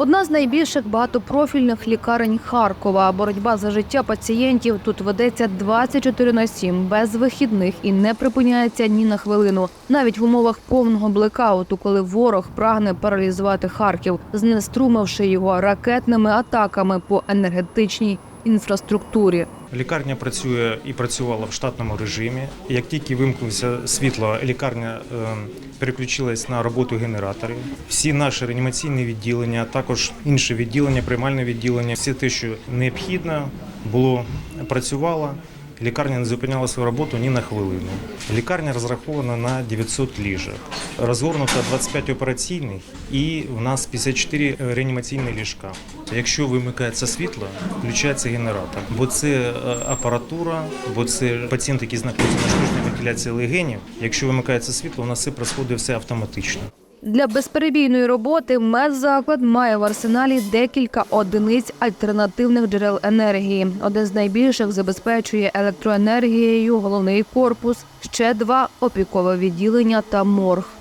Одна з найбільших багатопрофільних лікарень Харкова. Боротьба за життя пацієнтів тут ведеться 24 на 7, без вихідних і не припиняється ні на хвилину. Навіть в умовах повного блекауту, коли ворог прагне паралізувати Харків, знеструмивши його ракетними атаками по енергетичній інфраструктурі. Лікарня працює і працювала в штатному режимі. Як тільки вимкнувся світло, лікарня е, переключилась на роботу генераторів. Всі наші реанімаційні відділення, також інші відділення, приймальне відділення, все те, що необхідно, було працювало. Лікарня не зупиняла свою роботу ні на хвилину. Лікарня розрахована на 900 ліжок. Розгорнуто 25 операційних і в нас 54 реанімаційні ліжка. Якщо вимикається світло, включається генератор, бо це е, апаратура, бо це пацієнт, який знаходиться на штучній вентиляції легенів. Якщо вимикається світло, у нас все проходить все автоматично. Для безперебійної роботи медзаклад має в арсеналі декілька одиниць альтернативних джерел енергії. Один з найбільших забезпечує електроенергією головний корпус, ще два опікове відділення та морг.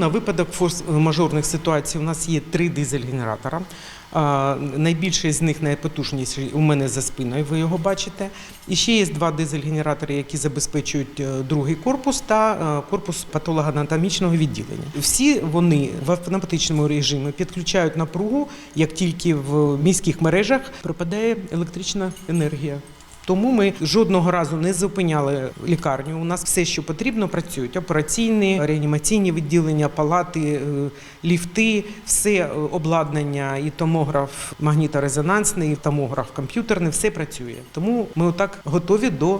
На випадок форс-мажорних ситуацій у нас є три дизель-генератора. Найбільший з них найпотужніший у мене за спиною, ви його бачите. І ще є два дизель-генератори, які забезпечують е, другий корпус та е, корпус патологоанатомічного відділення. Всі вони в автоматичному режимі підключають напругу, як тільки в міських мережах припадає електрична енергія. Тому ми жодного разу не зупиняли лікарню. У нас все, що потрібно, працюють операційні, реанімаційні відділення, палати, е, ліфти, все е, обладнання, і томограф магніторезонансний, і томограф комп'ютерний, все працює. Тому ми отак готові до е,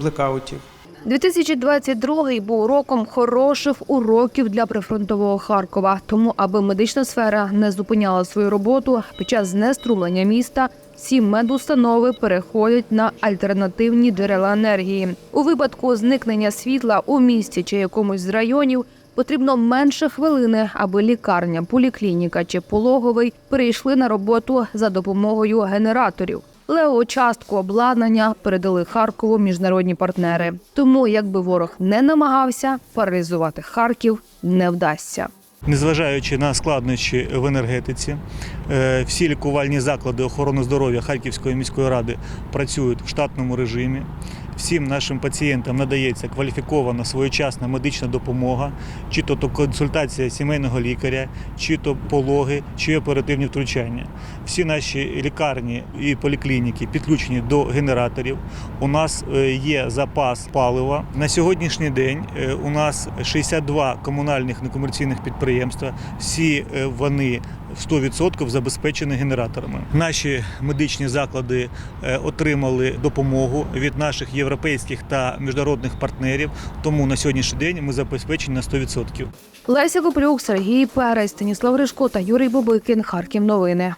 блекаутів. 2022 був роком хороших уроків для прифронтового Харкова. Тому, аби медична сфера не зупиняла свою роботу під час знеструмлення міста, всі медустанови переходять на альтернативні джерела енергії. У випадку зникнення світла у місті чи якомусь з районів потрібно менше хвилини, аби лікарня, поліклініка чи пологовий перейшли на роботу за допомогою генераторів. Лео частку обладнання передали Харкову міжнародні партнери. Тому, якби ворог не намагався, паралізувати Харків не вдасться. Незважаючи на складнощі в енергетиці, е, всі лікувальні заклади охорони здоров'я Харківської міської ради працюють в штатному режимі. Всім нашим пацієнтам надається кваліфікована своєчасна медична допомога, чи то консультація сімейного лікаря, чи то пологи, чи оперативні втручання. Всі наші лікарні і поліклініки підключені до генераторів. У нас е, є запас палива. На сьогоднішній день е, у нас 62 комунальних некомерційних підприємства. Всі е, вони 100% забезпечені генераторами. Наші медичні заклади отримали допомогу від наших європейських та міжнародних партнерів. Тому на сьогоднішній день ми забезпечені на 100%. Леся Копрюк, Сергій Перець, Станіслав Ришко та Юрій Бобикин. Харків новини.